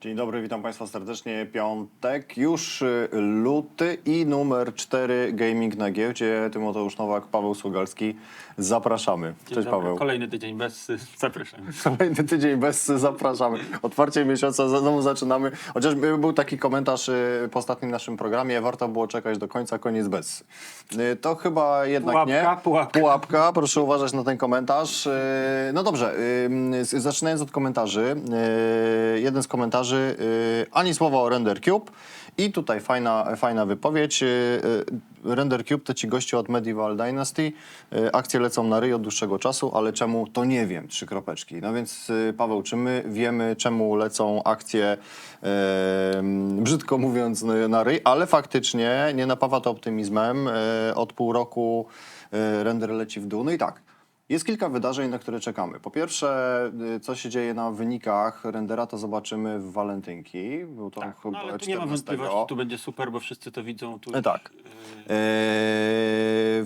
Dzień dobry, witam Państwa serdecznie. Piątek, już y, luty i numer 4 Gaming na giełdzie. Tymoteusz Nowak, Paweł Sługalski. Zapraszamy. Dzień Cześć dobry. Paweł. Kolejny tydzień bez... Zapraszam. Kolejny tydzień bez zapraszamy. Otwarcie miesiąca, znowu zaczynamy. Chociaż by- był taki komentarz y, po ostatnim naszym programie, warto było czekać do końca, koniec bez. Y, To chyba jednak Pułapka, nie. pułapka. Pułapka, proszę uważać na ten komentarz. Y, No dobrze, y, zaczynając od komentarzy. y, Jeden z komentarzy, y, ani słowa o Render Cube. I tutaj fajna, fajna wypowiedź. Y, y, Render Cube to ci goście od Medieval Dynasty. Y, Akcje lecą na ryj od dłuższego czasu, ale czemu to nie wiem. Trzy kropeczki. No więc Paweł, czy my wiemy, czemu lecą akcje, y, brzydko mówiąc, na- ryj, ale faktycznie nie napawa to optymizmem. Y, Od pół roku y, render leci w dół. No i tak. Jest kilka wydarzeń, na które czekamy. Po pierwsze, y, co się dzieje na wynikach rendera, to zobaczymy w walentynki. Był to Tak, chyba no, ale tu nie ma 14. wątpliwości, tu będzie super, bo wszyscy to widzą. Tu E, tak.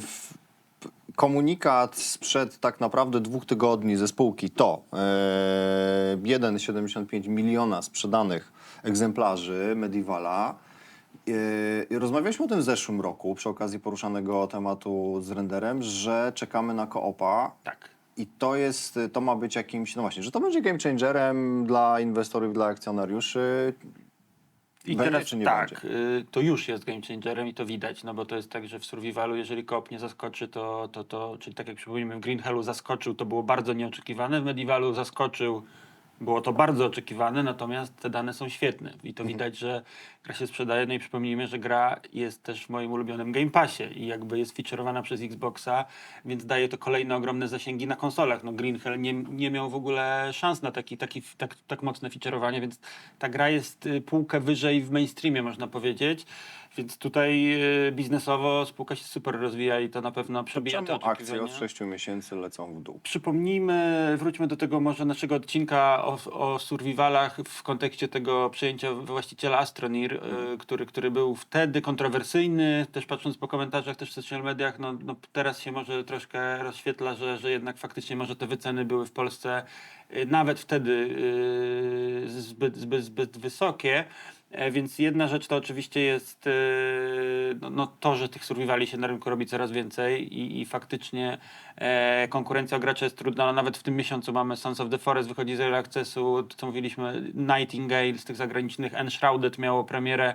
W- p- komunikat sprzed tak naprawdę dwóch tygodni ze spółki to eee, 1,75 miliona sprzedanych egzemplarzy Medievala. Eee, Rozmawialiśmy o tym w zeszłym roku przy okazji poruszanego tematu z renderem, że czekamy na koopa. Tak. I to jest, to ma być jakimś, no właśnie, że to będzie game changerem dla inwestorów, dla akcjonariuszy. I Będzie, teraz czy nie tak, będzie? y, to już jest game changerem i to widać, no bo to jest tak, że w survivalu, jeżeli koop nie zaskoczy, to, to, to czyli tak jak przypomnijmy, w Green Hellu zaskoczył, to było bardzo nieoczekiwane, w Medievalu zaskoczył, było to bardzo oczekiwane, natomiast te dane są świetne i Mhm. to widać, że gra się sprzedaje, no i przypomnijmy, że gra jest też w moim ulubionym Game Passie i jakby jest featureowana przez Xboxa, więc daje to kolejne ogromne zasięgi na konsolach. No Green Hell nie, nie miał w ogóle szans na taki, taki, tak, tak mocne featureowanie, więc ta gra jest y, półkę wyżej w mainstreamie, można powiedzieć. Więc tutaj y, biznesowo spółka się super rozwija i to na pewno przebija te Czemu akcje oczekiwania. od 6 miesięcy lecą w dół? Przypomnijmy, wróćmy do tego może naszego odcinka o, o survivalach w kontekście tego przejęcia właściciela Astronir, y, który, który był wtedy kontrowersyjny, też patrząc po komentarzach, też w social mediach, no, no teraz się może troszkę rozświetla, że, że jednak faktycznie może te wyceny były w Polsce y, nawet wtedy y, zbyt, zbyt, zbyt wysokie. E, Więc jedna rzecz to oczywiście jest e, no, no to, że tych survivali się na rynku robi coraz więcej i, i faktycznie e, konkurencja o graczy jest trudna. No, nawet w tym miesiącu mamy Sons of the Forest, wychodzi z Early Accessu, to co mówiliśmy, Nightingale z tych zagranicznych, Enshrouded miało premierę.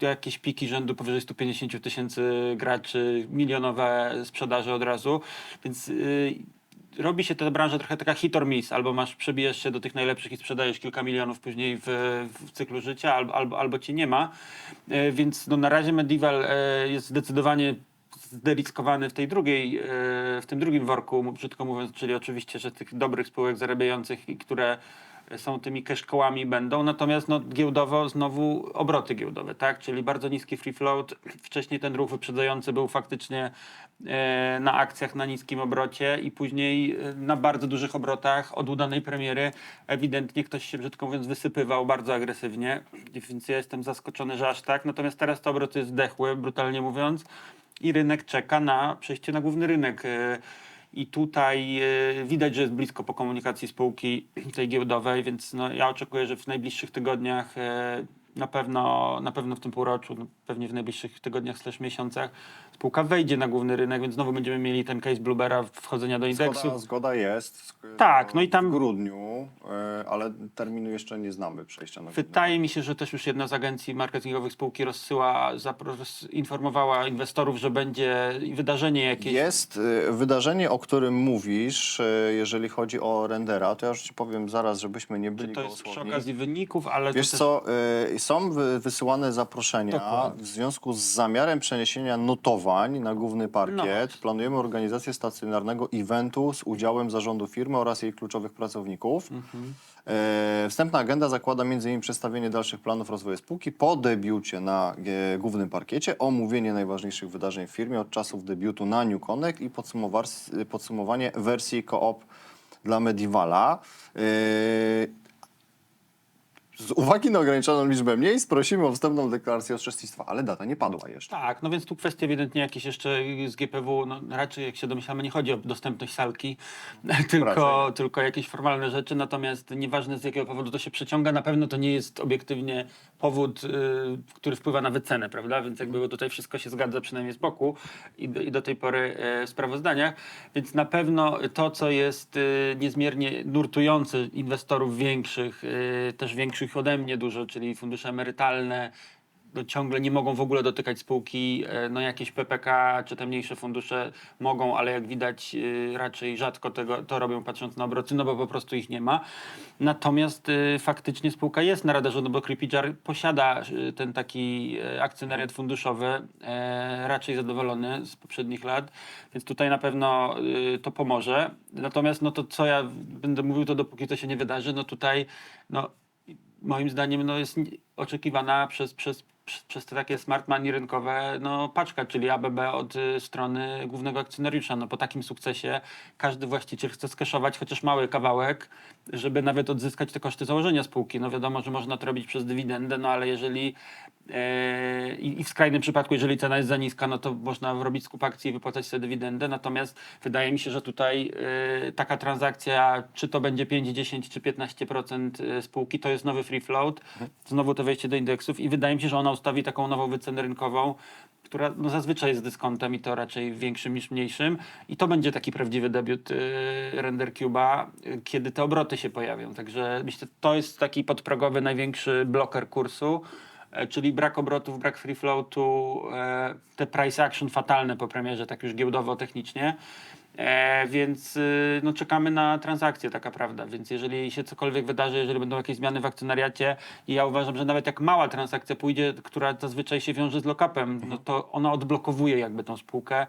Jakieś piki rzędu powyżej 150 000 tysięcy graczy, milionowe sprzedaże od razu, więc y, robi się ta branża trochę taka hit or miss, albo masz, przebijesz się do tych najlepszych i sprzedajesz kilka milionów później w, w cyklu życia, albo, albo, albo cię nie ma, E, więc no, na razie Medieval e, jest zdecydowanie zderiskowany w tej drugiej, e, w tym drugim worku, brzydko mówiąc, czyli oczywiście, że tych dobrych spółek zarabiających i które są tymi cash kołami będą, natomiast no, giełdowo znowu obroty giełdowe, tak? Czyli bardzo niski free float. Wcześniej ten ruch wyprzedzający był faktycznie e, na akcjach na niskim obrocie i później e, na bardzo dużych obrotach od udanej premiery ewidentnie ktoś się brzydko mówiąc wysypywał bardzo agresywnie, więc ja jestem zaskoczony, że aż tak. Natomiast teraz te obroty zdechły, brutalnie mówiąc i rynek czeka na przejście na główny rynek. E, i tutaj e, widać, że jest blisko po komunikacji spółki tej giełdowej, więc no, ja oczekuję, że w najbliższych tygodniach, e, na pewno, na pewno w tym półroczu, no, pewnie w najbliższych tygodniach miesiącach, spółka wejdzie na główny rynek, więc znowu będziemy mieli ten case Bluebera wchodzenia do indeksu. Zgoda, zgoda jest. Tak, no i tam- W grudniu, e, ale terminu jeszcze nie znamy przejścia na główny Wydaje mi się, że też już jedna z agencji marketingowych spółki rozsyła, informowała inwestorów, że będzie wydarzenie jakieś. Jest y, wydarzenie, o którym mówisz, y, jeżeli chodzi o rendera, to ja już ci powiem zaraz, żebyśmy nie byli To jest przy okazji wyników, ale Wiesz też... co, są wy- wysyłane zaproszenia Dokładnie. w związku z zamiarem przeniesienia notowań na główny parkiet. No. Planujemy organizację stacjonarnego eventu z udziałem zarządu firmy oraz jej kluczowych pracowników. Mhm. E, Wstępna agenda zakłada m.in. przedstawienie dalszych planów rozwoju spółki po debiucie na e, głównym parkiecie, omówienie najważniejszych wydarzeń w firmie od czasów debiutu na New Connect i podsumowar- podsumowanie wersji koop dla Medievala. E, Z uwagi na ograniczoną liczbę miejsc prosimy o wstępną deklarację uczestnictwa, ale data nie padła jeszcze. Tak, no więc tu kwestie ewidentnie jakieś jeszcze z GPW, no raczej jak się domyślamy, nie chodzi o dostępność salki, tylko, tylko jakieś formalne rzeczy, natomiast nieważne z jakiego powodu to się przeciąga, na pewno to nie jest obiektywnie powód, y, który wpływa na wycenę, prawda, więc jakby tutaj wszystko się zgadza przynajmniej z boku i do, i do tej pory e, w sprawozdaniach, więc na pewno to, co jest y, niezmiernie nurtujące inwestorów większych, y, też większych ode mnie dużo, czyli fundusze emerytalne, no, ciągle nie mogą w ogóle dotykać spółki. E, No jakieś PPK czy te mniejsze fundusze mogą, ale jak widać e, raczej rzadko tego, to robią patrząc na obroty, no bo po prostu ich nie ma. Natomiast e, faktycznie spółka jest na radarze, no bo Creepyjar posiada ten taki akcjonariat funduszowy, raczej zadowolony z poprzednich lat, więc tutaj na pewno to pomoże. Natomiast no to co ja będę mówił, to dopóki to się nie wydarzy, no tutaj no moim zdaniem no, jest oczekiwana przez, przez, przez, przez te takie smart money rynkowe no, paczka, czyli ABB od y, strony głównego akcjonariusza. No, po takim sukcesie każdy właściciel chce skeszować chociaż mały kawałek, żeby nawet odzyskać te koszty założenia spółki. No wiadomo, że można to robić przez dywidendę, no ale jeżeli e, i w skrajnym przypadku, jeżeli cena jest za niska, no to można robić skup akcji i wypłacać sobie dywidendę. Natomiast wydaje mi się, że tutaj e, taka transakcja, czy to będzie 5, 10 czy 15% spółki, to jest nowy free float, znowu to wejście do indeksów i wydaje mi się, że ona ustawi taką nową wycenę rynkową, która no, zazwyczaj jest dyskontem i to raczej większym niż mniejszym. I to będzie taki prawdziwy debiut y, Render Cube'a, y, kiedy te obroty się pojawią. Także myślę, to jest taki podprogowy największy bloker kursu. e, Czyli brak obrotów, brak free floatu, e, te price action fatalne po premierze, tak już giełdowo-technicznie. E, więc y, no, czekamy na transakcję, taka prawda. Więc jeżeli się cokolwiek wydarzy, jeżeli będą jakieś zmiany w akcjonariacie, i ja uważam, że nawet jak mała transakcja pójdzie, która zazwyczaj się wiąże z lockupem, no to ona odblokowuje jakby tą spółkę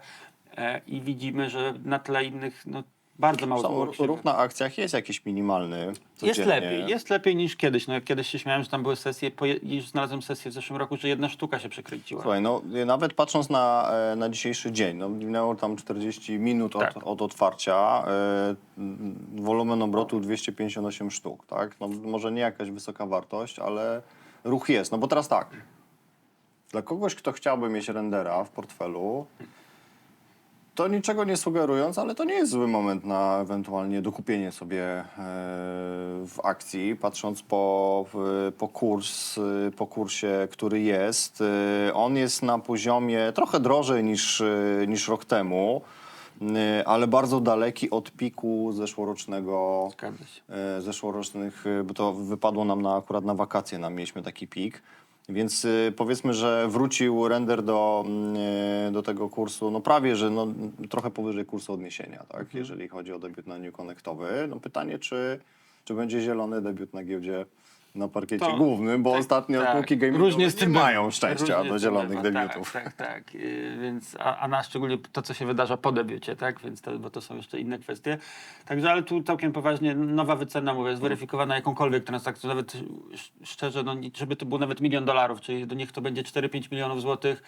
e, i widzimy, że na tle innych no, bardzo mało się ruch na akcjach jest jakiś minimalny. jest codziennie. lepiej, jest lepiej niż kiedyś. No, jak kiedyś się śmiałem, że tam były sesje, po, już znalazłem sesję w zeszłym roku, że jedna sztuka się przekręciła. Słuchaj, no nawet patrząc na, e, na dzisiejszy dzień, no minęło tam 40 minut od, Tak. od otwarcia, e, wolumen obrotu 258 sztuk, tak? No, może nie jakaś wysoka wartość, ale ruch jest. No bo teraz tak, dla kogoś, kto chciałby mieć rendera w portfelu, to niczego nie sugerując, ale to nie jest zły moment na ewentualnie dokupienie sobie e, w akcji, patrząc po, w- po, kurs, e, po kursie, który jest. E, On jest na poziomie trochę drożej niż, e, niż rok temu, e, ale bardzo daleki od piku zeszłorocznego Zgadza się. e, zeszłorocznych, e, bo to wypadło nam na, akurat na wakacje, nam mieliśmy taki pik. Więc e, powiedzmy, że wrócił render do, mm, e, do tego kursu, no prawie, że no, trochę powyżej kursu odniesienia, tak? jeżeli chodzi o debiut na New Connectowy. No pytanie, czy, czy będzie zielony debiut na giełdzie na parkiecie To- głównym, bo tak, ostatnio tak. spółki gamingowe Różnie z nie tym mają szczęścia Różnie do z tym zielonych bywa. debiutów. Tak, tak, tak. Yy, więc, a, a na szczególnie to, co się wydarza po debiucie, tak? Więc to, bo to są jeszcze inne kwestie. Także, ale tu całkiem poważnie nowa wycena, mówię, zweryfikowana jakąkolwiek transakcją, nawet sz- szczerze, no, żeby to było nawet milion dolarów, czyli do niech to będzie 4-5 milionów złotych,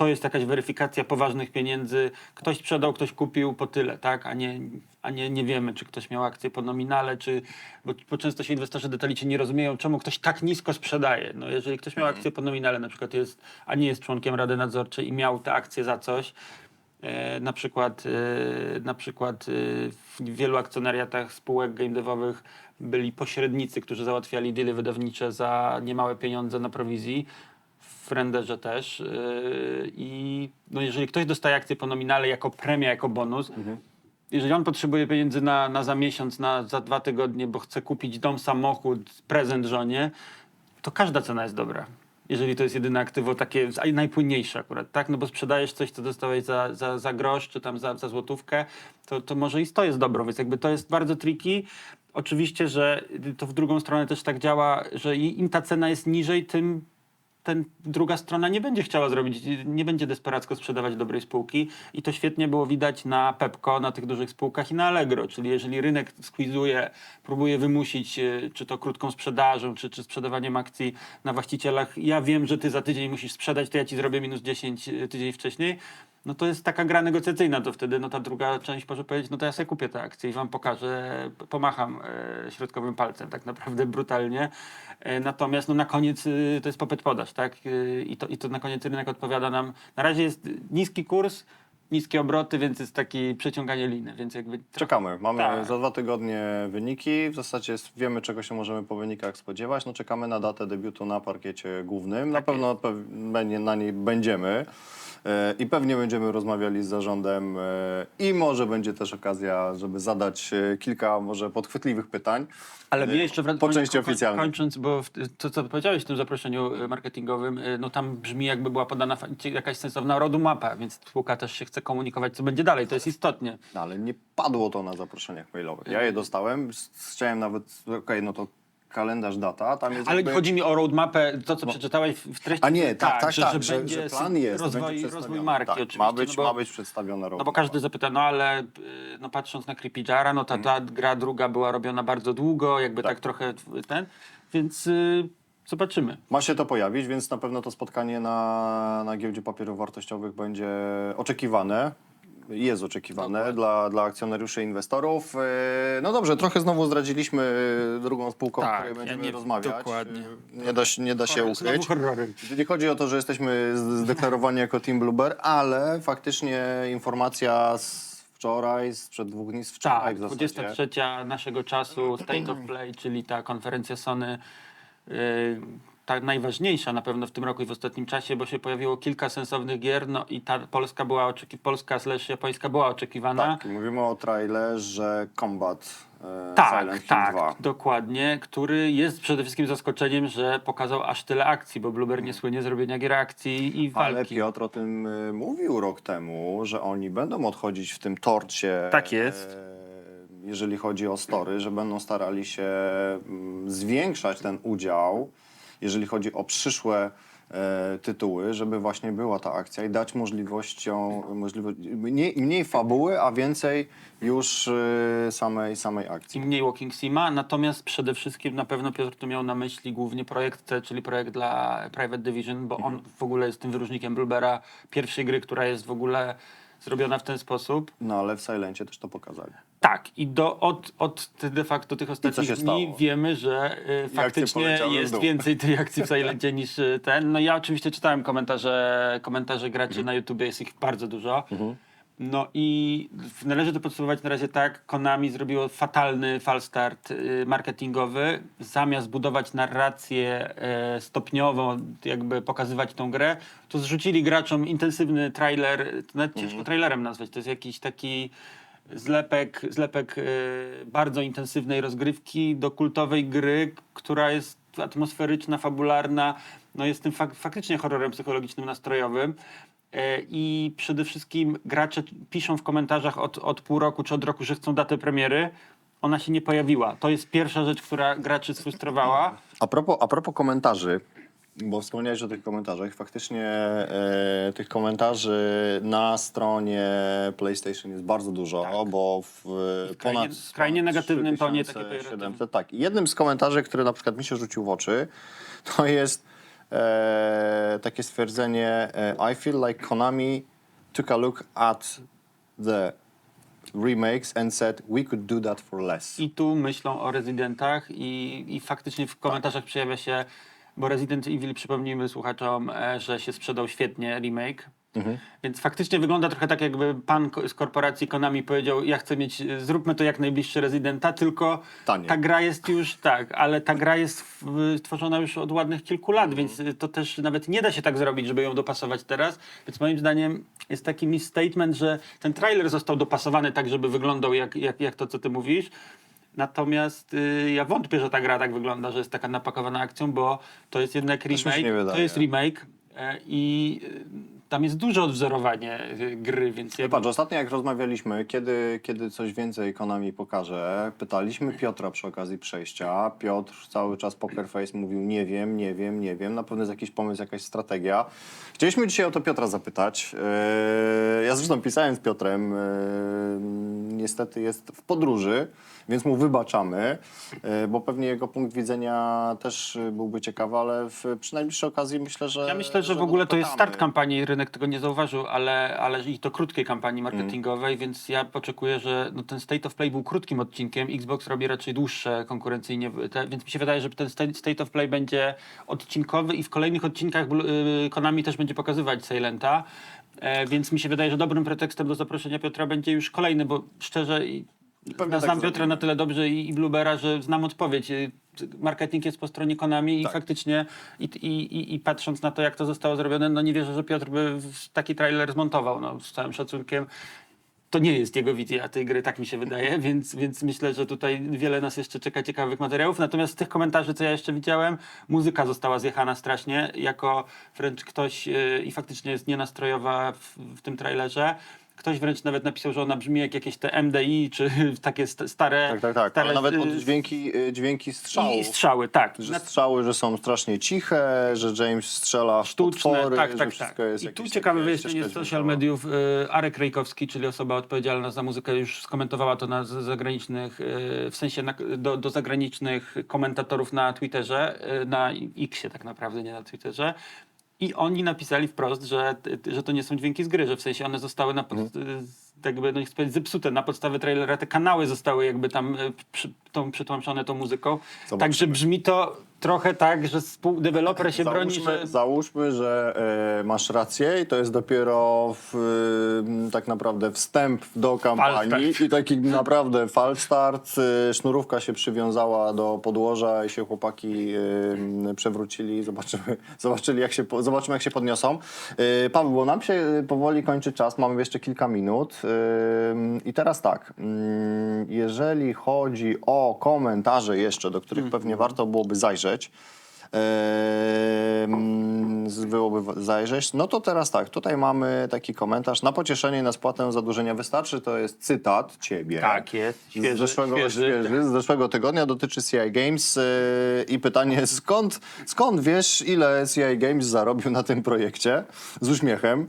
to jest jakaś weryfikacja poważnych pieniędzy. Ktoś sprzedał, ktoś kupił po tyle, tak? A nie, a nie, nie wiemy, czy ktoś miał akcję po nominale, czy. Bo, bo często się inwestorzy detalicznie nie rozumieją, czemu ktoś tak nisko sprzedaje. No, jeżeli ktoś miał akcję po nominale, na przykład jest, a nie jest członkiem Rady Nadzorczej i miał te akcje za coś, E, na przykład, e, na przykład e, w wielu akcjonariatach spółek game devowych byli pośrednicy, którzy załatwiali deale wydawnicze za niemałe pieniądze na prowizji. W renderze też. e, I no jeżeli ktoś dostaje akcję po nominale jako premia, jako bonus, jeżeli on potrzebuje pieniędzy na, na za miesiąc, na za dwa tygodnie, bo chce kupić dom, samochód, prezent żonie, to każda cena jest dobra. Jeżeli to jest jedyne aktywo takie najpłynniejsze akurat, tak? No bo sprzedajesz coś, co dostałeś za, za, za grosz, czy tam za, za złotówkę, to, to może i to jest dobro, więc jakby to jest bardzo tricky. Oczywiście, że to w drugą stronę też tak działa, że i- im ta cena jest niżej, tym ten druga strona nie będzie chciała zrobić, nie będzie desperacko sprzedawać dobrej spółki i to świetnie było widać na Pepco, na tych dużych spółkach i na Allegro, czyli jeżeli rynek squeezuje, próbuje wymusić e, czy to krótką sprzedażą, czy, czy sprzedawaniem akcji na właścicielach, ja wiem, że ty za tydzień musisz sprzedać, to ja ci zrobię minus 10 tydzień wcześniej, no to jest taka gra negocjacyjna, to wtedy no ta druga część może powiedzieć, no to ja sobie kupię tę akcję i wam pokażę, pomacham e, środkowym palcem tak naprawdę brutalnie. E, natomiast no na koniec y, to jest popyt podaż, tak? I to, I to na koniec rynek odpowiada nam. Na razie jest niski kurs, niskie obroty, więc jest takie przeciąganie liny, więc jakby... Czekamy. Mamy Tak. za dwa tygodnie wyniki. W zasadzie jest, wiemy, czego się możemy po wynikach spodziewać. No, czekamy na datę debiutu na parkiecie głównym. Tak na pewno na niej będziemy. E, I pewnie będziemy rozmawiali z zarządem e, i może będzie też okazja, żeby zadać e, kilka może podchwytliwych pytań. Ale mnie jeszcze wrac- po części oficjalnej. Kończąc, bo w, to, co powiedziałeś w tym zaproszeniu marketingowym, no tam brzmi jakby była podana jakaś sensowna roadmapa, więc spółka też się chce komunikować, co będzie dalej. To jest istotnie. No, ale nie padło to na zaproszeniach mailowych. Ja je dostałem, chciałem nawet, okej, no to kalendarz, data, tam jest Ale jakby... chodzi mi o roadmapę, to co przeczytałeś w treści. A nie, tak, tak, że, tak, że, będzie że plan jest, rozwój, będzie rozwój marki tak, oczywiście. Ma być, no bo, ma być przedstawiona No bo roadmapa. każdy zapyta, no ale y, no patrząc na Creepy Jara, no ta, ta gra druga była robiona bardzo długo, jakby tak, Tak. trochę ten, więc y, zobaczymy. Ma się to pojawić, więc na pewno to spotkanie na, na giełdzie papierów wartościowych będzie oczekiwane. Jest oczekiwane dla, dla akcjonariuszy i inwestorów. E, No dobrze, trochę znowu zdradziliśmy e, drugą spółką, Tak, o której ja będziemy nie- rozmawiać. dokładnie. E, Nie da, się- nie da się ukryć. Nie chodzi o to, że jesteśmy zdeklarowani jako Team Blueber, ale faktycznie informacja z wczoraj, sprzed dwóch dni, z wczoraj Tak, w zasadzie. 23 naszego czasu State of Play, czyli ta konferencja Sony, yy, ta najważniejsza na pewno w tym roku i w ostatnim czasie, bo się pojawiło kilka sensownych gier, no i ta Polska była oczeki- Polska slash japońska była oczekiwana. Tak, mówimy o trailerze Combat e, Tak, Silent tak, 2. dokładnie, który jest przede wszystkim zaskoczeniem, że pokazał aż tyle akcji, bo Blueber nie słynie z robienia gier akcji i Ale walki. Piotr o tym y, mówił rok temu, że oni będą odchodzić w tym torcie. Tak jest. e, Jeżeli chodzi o story, że będą starali się mm, zwiększać ten udział, jeżeli chodzi o przyszłe e, tytuły, żeby właśnie była ta akcja i dać możliwością, możliwość, mniej, mniej fabuły, a więcej już y, samej, samej akcji. i mniej Walking Sima, natomiast przede wszystkim na pewno Piotr tu miał na myśli głównie projekt C, czyli projekt dla Private Division, bo on w ogóle jest tym wyróżnikiem Bluebera, pierwszej gry, która jest w ogóle zrobiona w ten sposób. No ale w Silencie też to pokazali. Tak, i do, od, od de facto tych ostatnich dni stało? wiemy, że y, faktycznie poleciały w jest dół. więcej tej akcji w Silencie niż y, ten. No ja oczywiście czytałem komentarze, komentarze graczy na YouTubie, jest ich bardzo dużo. No i należy to podsumować na razie tak, Konami zrobiło fatalny falstart y, marketingowy. Zamiast budować narrację e, stopniowo, jakby pokazywać tą grę, to zrzucili graczom intensywny trailer, to nawet ciężko trailerem nazwać, to jest jakiś taki zlepek, zlepek y, bardzo intensywnej rozgrywki do kultowej gry, która jest atmosferyczna, fabularna, no jest tym fak faktycznie horrorem psychologicznym, nastrojowym. E, I przede wszystkim gracze piszą w komentarzach od, od pół roku czy od roku, że chcą datę premiery. Ona się nie pojawiła. To jest pierwsza rzecz, która graczy sfrustrowała. A propos, a propos komentarzy, bo wspomniałeś o tych komentarzach, faktycznie e, tych komentarzy na stronie PlayStation jest bardzo dużo, bo w e, skrajnie- ponad skrajnie ponad negatywnym tonie, 3700, takie Tak, I jednym z komentarzy, który na przykład mi się rzucił w oczy, to jest e, takie stwierdzenie e, I feel like Konami took a look at the remakes and said we could do that for less. I tu myślą o rezydentach i, i faktycznie w komentarzach przejawia się, bo Resident Evil, przypomnijmy słuchaczom, e, że się sprzedał świetnie remake. Więc faktycznie wygląda trochę tak, jakby pan ko- z korporacji Konami powiedział, ja chcę mieć, e, zróbmy to jak najbliższe Residenta, tylko Taniej. ta gra jest już, tak, ale ta gra jest w, tworzona już od ładnych kilku lat, więc e, to też nawet nie da się tak zrobić, żeby ją dopasować teraz. Więc moim zdaniem jest taki misstatement, że ten trailer został dopasowany tak, żeby wyglądał jak, jak, jak to, co ty mówisz. Natomiast y, ja wątpię, że ta gra tak wygląda, że jest taka napakowana akcją, bo to jest jednak mi się remake. nie To jest remake e, i y, tam jest duże odwzorowanie y, gry, więc ja Patrz, ostatnio jak rozmawialiśmy, kiedy, kiedy coś więcej Konami pokaże, pytaliśmy Piotra przy okazji przejścia. Piotr cały czas poker face mówił nie wiem, nie wiem, nie wiem. Na pewno jest jakiś pomysł, jakaś strategia. Chcieliśmy dzisiaj o to Piotra zapytać. Eee, ja zresztą pisałem z Piotrem. Eee, niestety jest w podróży, więc mu wybaczamy, e, bo pewnie jego punkt widzenia też byłby ciekawy, ale w, przy najbliższej okazji myślę, że Ja myślę, że w go ogóle to jest dopytamy. start kampanii rynek tego nie zauważył, ale, ale i to krótkiej kampanii marketingowej, więc ja oczekuję, że no, ten State of Play był krótkim odcinkiem, Xbox robi raczej dłuższe konkurencyjnie, te, więc mi się wydaje, że ten sta- State of Play będzie odcinkowy i w kolejnych odcinkach Blu- y, Konami też będzie pokazywać Silenta, e, więc mi się wydaje, że dobrym pretekstem do zaproszenia Piotra będzie już kolejny, bo szczerze Pewnie ja tak znam Piotra na tyle dobrze i, i Bluebera, że znam odpowiedź. Y, Marketing jest po stronie Konami Tak. i faktycznie i, i, i, i patrząc na to, jak to zostało zrobione, no nie wierzę, że Piotr by w- taki trailer zmontował, no z całym szacunkiem. To nie jest jego wizja tej gry, tak mi się wydaje, więc, więc myślę, że tutaj wiele nas jeszcze czeka ciekawych materiałów. Natomiast z tych komentarzy, co ja jeszcze widziałem, muzyka została zjechana strasznie, jako wręcz ktoś yy, i faktycznie jest nienastrojowa w, w tym trailerze. Ktoś wręcz nawet napisał, że ona brzmi jak jakieś te MDI, czy takie st- stare... Tak, tak, tak. stare Ale nawet od dźwięki, y, dźwięki strzałów. I strzały, tak. Że Na- strzały, że są strasznie ciche, że James strzela w sztuczne, potwory, tak, że tak, wszystko tak. jest I tu jakieś ciekawe takie wyjaśnienie z ścieżka social dźwiękowa. mediów. y, Arek Rejkowski, czyli osoba odpowiedzialna za muzykę, już skomentowała to na z- zagranicznych, y, w sensie na, do, do zagranicznych komentatorów na Twitterze, y, na Xie tak naprawdę, nie na Twitterze. I oni napisali wprost, że, że to nie są dźwięki z gry, że w sensie one zostały na pod, Mhm. Jakby, no nie chcę powiedzieć, zepsute na podstawie trailera. Te kanały zostały jakby tam y, przy, tą, przytłamszone tą muzyką. Zobaczymy. Także brzmi to trochę tak, że współdeweloper się broni, Załóżmy, że... załóżmy, że e, masz rację i to jest dopiero w, e, tak naprawdę wstęp do kampanii i taki naprawdę falstart. E, sznurówka się przywiązała do podłoża i się chłopaki e, przewrócili. Zobaczymy, zobaczyli jak się, zobaczymy, jak się podniosą. E, Paweł, bo nam się e, powoli kończy czas, mamy jeszcze kilka minut. E, I teraz tak, mm, jeżeli chodzi o komentarze jeszcze, do których pewnie warto byłoby zajrzeć, byłoby zajrzeć. No to teraz tak, tutaj mamy taki komentarz. Na pocieszenie i na spłatę zadłużenia wystarczy. To jest cytat ciebie. Tak jest, Z świeży, zeszłego, świeży. świeży, z zeszłego tygodnia dotyczy CI Games yy, i pytanie skąd, skąd wiesz ile CI Games zarobił na tym projekcie z uśmiechem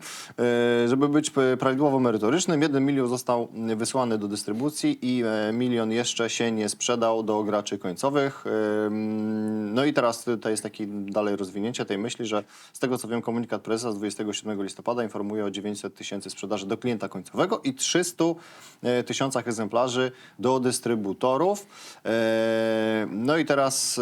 Yy, żeby być prawidłowo merytorycznym jeden milion został wysłany do dystrybucji i e, milion jeszcze się nie sprzedał do graczy końcowych no i teraz to jest takie dalej rozwinięcie tej myśli, że z tego co wiem komunikat prezesa z 27 listopada informuje o 900 tysięcy sprzedaży do klienta końcowego i 300 e, tysiącach egzemplarzy do dystrybutorów. E, No i teraz e,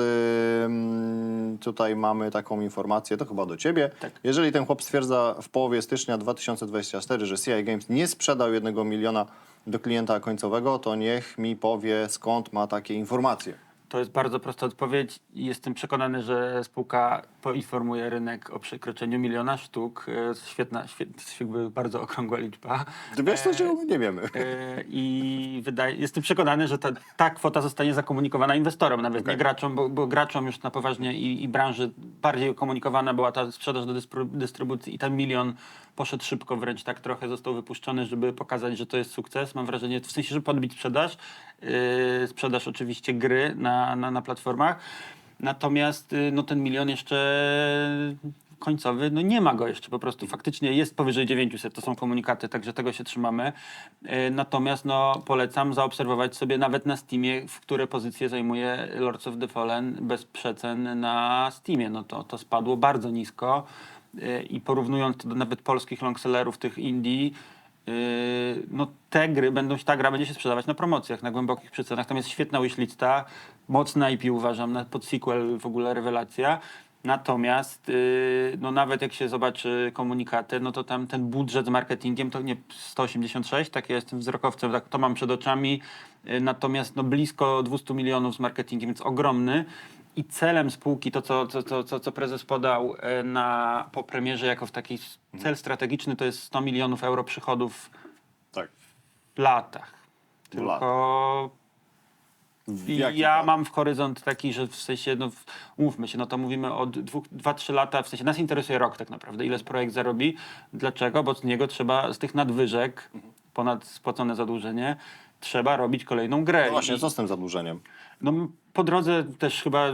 tutaj mamy taką informację, to chyba do ciebie. Tak. Jeżeli ten chłop stwierdza w połowie stycznia 2024, że CI Games nie sprzedał jednego miliona do klienta końcowego, to niech mi powie skąd ma takie informacje. To jest bardzo prosta odpowiedź i jestem przekonany, że spółka poinformuje rynek o przekroczeniu miliona sztuk. E, Świetna, świetna bardzo okrągła liczba. Wiesz co, czego my nie wiemy. E, I wydaje, jestem przekonany, że ta, ta kwota zostanie zakomunikowana inwestorom, nawet nie graczom, bo, bo graczom już na poważnie i, i branży bardziej komunikowana była ta sprzedaż do dystrybucji i ten milion poszedł szybko, wręcz tak trochę został wypuszczony, żeby pokazać, że to jest sukces. Mam wrażenie, w sensie, że podbić sprzedaż. Yy, sprzedaż oczywiście gry na, na, na platformach. Natomiast yy, no, ten milion jeszcze końcowy, no nie ma go jeszcze po prostu. Faktycznie jest powyżej 900, to są komunikaty, także tego się trzymamy. E, Natomiast no, polecam zaobserwować sobie nawet na Steamie, w które pozycje zajmuje Lords of the Fallen bez przecen na Steamie. No to, to spadło bardzo nisko i porównując to do nawet polskich longsellerów, tych indie, Yy, no te gry będą, ta gra będzie się sprzedawać na promocjach, na głębokich przecenach. Tam jest świetna wishlista, mocna IP uważam, na pod sequel w ogóle rewelacja. Natomiast yy, no nawet jak się zobaczy komunikaty, no to tam ten budżet z marketingiem to nie 186, tak ja jestem wzrokowcem, tak to mam przed oczami. Yy, natomiast no blisko 200 milionów z marketingiem, więc ogromny. I celem spółki, to co, co, co, co, prezes podał e, na, po premierze jako w taki s- cel strategiczny, to jest 100 milionów euro przychodów Tak. w latach. Tylko W ja mam w horyzont taki, że w sensie, no umówmy się, no to mówimy od 2-3 lata, w sensie nas interesuje rok tak naprawdę, ile projekt zarobi. Dlaczego? Bo z niego trzeba, z tych nadwyżek, ponad spłacone zadłużenie, trzeba robić kolejną grę. No właśnie, I- co z tym zadłużeniem? no po drodze też chyba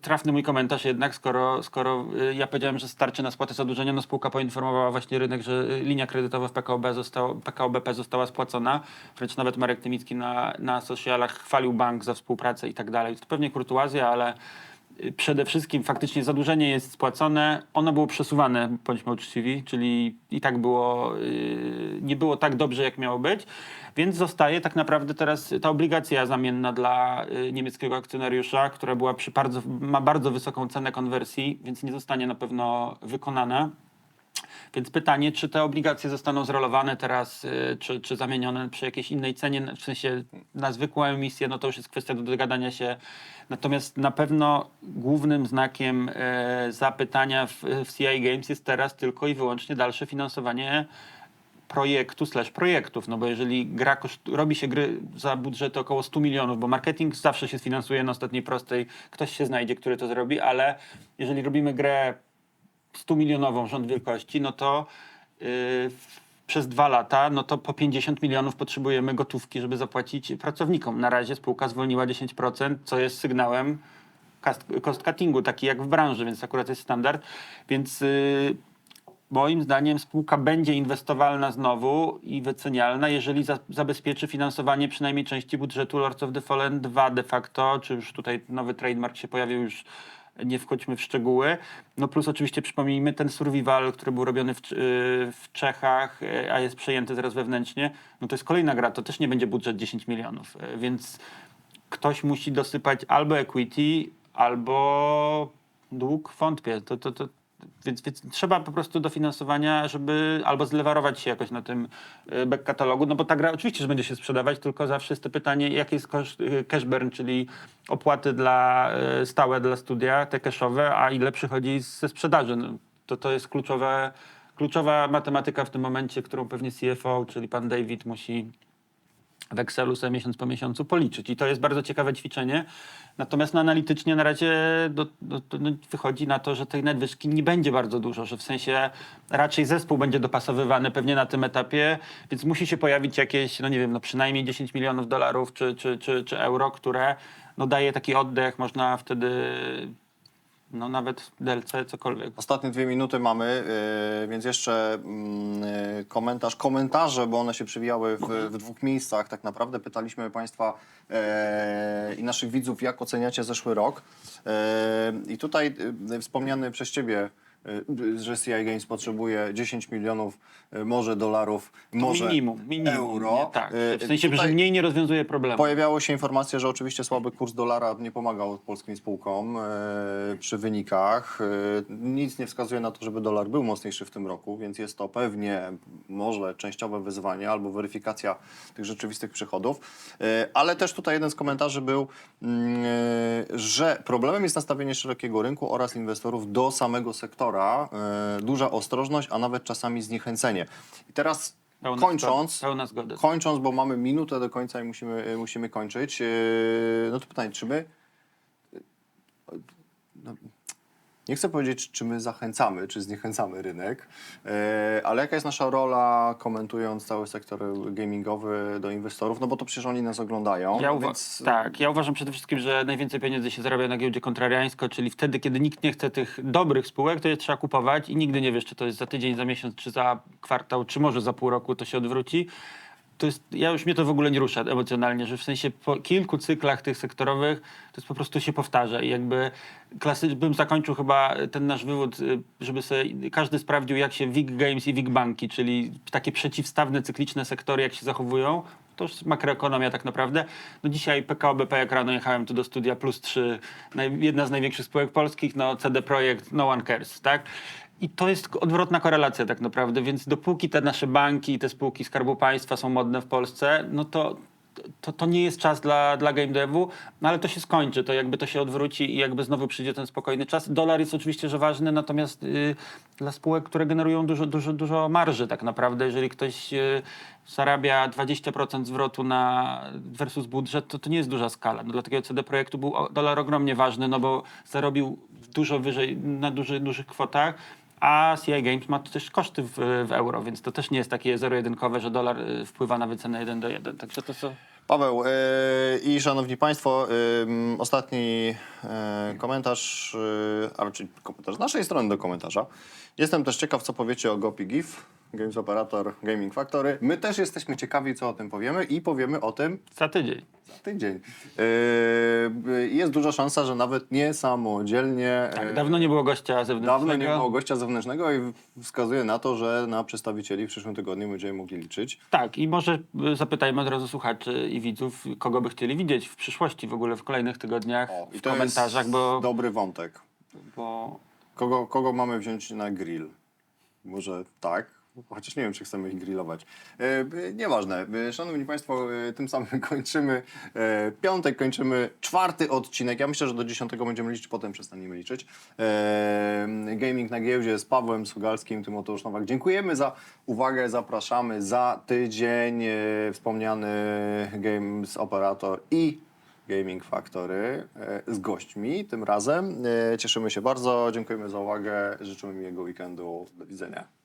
trafny mój komentarz jednak, skoro, skoro y, ja powiedziałem, że starczy na spłatę zadłużenia, no spółka poinformowała właśnie rynek, że y, linia kredytowa w PKO, B zostało, PKO BP została spłacona. Wręcz nawet Marek Tymicki na, na socialach chwalił bank za współpracę i tak dalej. To pewnie kurtuazja, ale przede wszystkim faktycznie zadłużenie jest spłacone, ono było przesuwane, bądźmy uczciwi, czyli i tak było, y, nie było tak dobrze, jak miało być, więc zostaje tak naprawdę teraz ta obligacja zamienna dla y, niemieckiego akcjonariusza, która była przy bardzo, ma bardzo wysoką cenę konwersji, więc nie zostanie na pewno wykonana. Więc pytanie, czy te obligacje zostaną zrolowane teraz, y, czy, czy zamienione przy jakiejś innej cenie, w sensie na zwykłą emisję, no to już jest kwestia do dogadania się. Natomiast na pewno głównym znakiem e, zapytania w, w CI Games jest teraz tylko i wyłącznie dalsze finansowanie projektu slash projektów, no bo jeżeli gra koszt, robi się gry za budżet około 100 milionów, bo marketing zawsze się finansuje na ostatniej prostej, ktoś się znajdzie, który to zrobi, ale jeżeli robimy grę 100 milionową rząd wielkości, no to yy, przez dwa lata, no to po 50 milionów potrzebujemy gotówki, żeby zapłacić pracownikom. Na razie spółka zwolniła 10%, co jest sygnałem cost cuttingu, taki jak w branży, więc akurat jest standard. Więc yy, moim zdaniem spółka będzie inwestowalna znowu i wycenialna, jeżeli za, zabezpieczy finansowanie przynajmniej części budżetu Lords of the Fallen 2 de facto, czy już tutaj nowy trademark się pojawił, już nie wchodźmy w szczegóły. No plus oczywiście przypomnijmy ten survival, który był robiony w, yy, w Czechach, yy, a jest przejęty teraz wewnętrznie, no to jest kolejna gra, to też nie będzie budżet 10 milionów, yy, więc ktoś musi dosypać albo equity, albo dług, wątpię. To, to, to, więc, więc trzeba po prostu dofinansowania, żeby albo zlewarować się jakoś na tym y, back katalogu, no bo ta gra oczywiście, że będzie się sprzedawać, tylko zawsze jest to pytanie, jaki jest koszt, y, cash burn, czyli opłaty dla, y, stałe dla studia, te cashowe, a ile przychodzi ze sprzedaży. No, to, to jest kluczowe, kluczowa matematyka w tym momencie, którą pewnie CFO, czyli pan David musi w Excelu sobie miesiąc po miesiącu policzyć. I to jest bardzo ciekawe ćwiczenie. Natomiast no, analitycznie na razie do, do, do, no, wychodzi na to, że tej nadwyżki nie będzie bardzo dużo, że w sensie raczej zespół będzie dopasowywany pewnie na tym etapie, więc musi się pojawić jakieś, no nie wiem, no przynajmniej 10 milionów dolarów czy, czy, czy, czy euro, które no, daje taki oddech, można wtedy no nawet DLC, cokolwiek. Ostatnie dwie minuty mamy, yy, więc jeszcze yy, komentarz, komentarze, bo one się przewijały w, w dwóch miejscach. Tak naprawdę pytaliśmy Państwa yy, i naszych widzów, jak oceniacie zeszły rok. Yy, I tutaj yy, wspomniany przez Ciebie, że CI Games potrzebuje 10 milionów, yy, może dolarów, może minimum, minimum. euro. Nie? Tak, Yy, w sensie, tutaj- że mniej nie rozwiązuje problemu. Pojawiało się informacje, że oczywiście słaby kurs dolara nie pomagał polskim spółkom przy wynikach. Nic nie wskazuje na to, żeby dolar był mocniejszy w tym roku, więc jest to pewnie może częściowe wyzwanie albo weryfikacja tych rzeczywistych przychodów. Ale też tutaj jeden z komentarzy był, mm, że problemem jest nastawienie szerokiego rynku oraz inwestorów do samego sektora. E, duża ostrożność, a nawet czasami zniechęcenie. I teraz Pełna kończąc, zgoda, pełna zgoda. Kończąc, bo mamy minutę do końca i musimy, e, musimy kończyć. e, No to pytanie, czy my. No, nie chcę powiedzieć, czy my zachęcamy, czy zniechęcamy rynek, e, ale jaka jest nasza rola, komentując cały sektor gamingowy do inwestorów, no bo to przecież oni nas oglądają. Ja więc Tak, ja uważam przede wszystkim, że najwięcej pieniędzy się zarabia na giełdzie kontrariańsko, czyli wtedy, kiedy nikt nie chce tych dobrych spółek, to je trzeba kupować i nigdy nie wiesz, czy to jest za tydzień, za miesiąc, czy za kwartał, czy może za pół roku to się odwróci. To jest, ja już mnie to w ogóle nie rusza emocjonalnie, że w sensie po kilku cyklach tych sektorowych to jest po prostu się powtarza i jakby klasy, bym zakończył chyba ten nasz wywód, y, żeby sobie każdy sprawdził jak się WIG Games i WIG Banki, czyli takie przeciwstawne cykliczne sektory jak się zachowują, to już makroekonomia tak naprawdę. No dzisiaj PKO BP, jak rano jechałem tu do studia, plus 3, naj, jedna z największych spółek polskich, no CD Projekt, no one cares, tak? I to jest odwrotna korelacja tak naprawdę, więc dopóki te nasze banki i te spółki Skarbu Państwa są modne w Polsce, no to to, to nie jest czas dla, dla game devu, no ale to się skończy, to jakby to się odwróci i jakby znowu przyjdzie ten spokojny czas. Dolar jest oczywiście, że ważny, natomiast y, dla spółek, które generują dużo, dużo, dużo marży tak naprawdę, jeżeli ktoś y, zarabia 20% zwrotu na versus budżet, to to nie jest duża skala. No, dlatego CD Projektu był dolar ogromnie ważny, no bo zarobił dużo wyżej, na duży, dużych kwotach, a CI Games ma też koszty w, w euro, więc to też nie jest takie zero-jedynkowe, że dolar y, wpływa na wycenę 1 do 1. Także to są... Paweł e, i szanowni państwo, ym, ostatni e, komentarz, e, a raczej komentarz z naszej strony do komentarza. Jestem też ciekaw, co powiecie o Gopi GIF. Games Operator Gaming Factory. My też jesteśmy ciekawi, co o tym powiemy i powiemy o tym Za tydzień. za tydzień. Yy, jest duża szansa, że nawet nie samodzielnie. Tak, yy, dawno nie było gościa zewnętrznego. Dawno nie było gościa zewnętrznego i wskazuje na to, że na przedstawicieli w przyszłym tygodniu będziemy mogli liczyć. Tak, i może y, zapytajmy od razu słuchaczy i widzów, kogo by chcieli widzieć w przyszłości, w ogóle w kolejnych tygodniach, O, w komentarzach, jest bo, dobry wątek. bo Kogo, kogo mamy wziąć na grill? Może tak? Chociaż nie wiem, czy chcemy ich grillować. E, e, nieważne. E, Szanowni Państwo, tym samym kończymy piątek, kończymy czwarty odcinek. Ja myślę, że do dziesiątego będziemy liczyć, potem przestaniemy liczyć. Gaming na giełdzie z Pawłem Sugalskim, Tymoteusz Nowak. Dziękujemy za uwagę, zapraszamy za tydzień. Wspomniany Games Operator i Gaming Factory z gośćmi tym razem. Cieszymy się bardzo, dziękujemy za uwagę, życzymy miłego weekendu, do widzenia.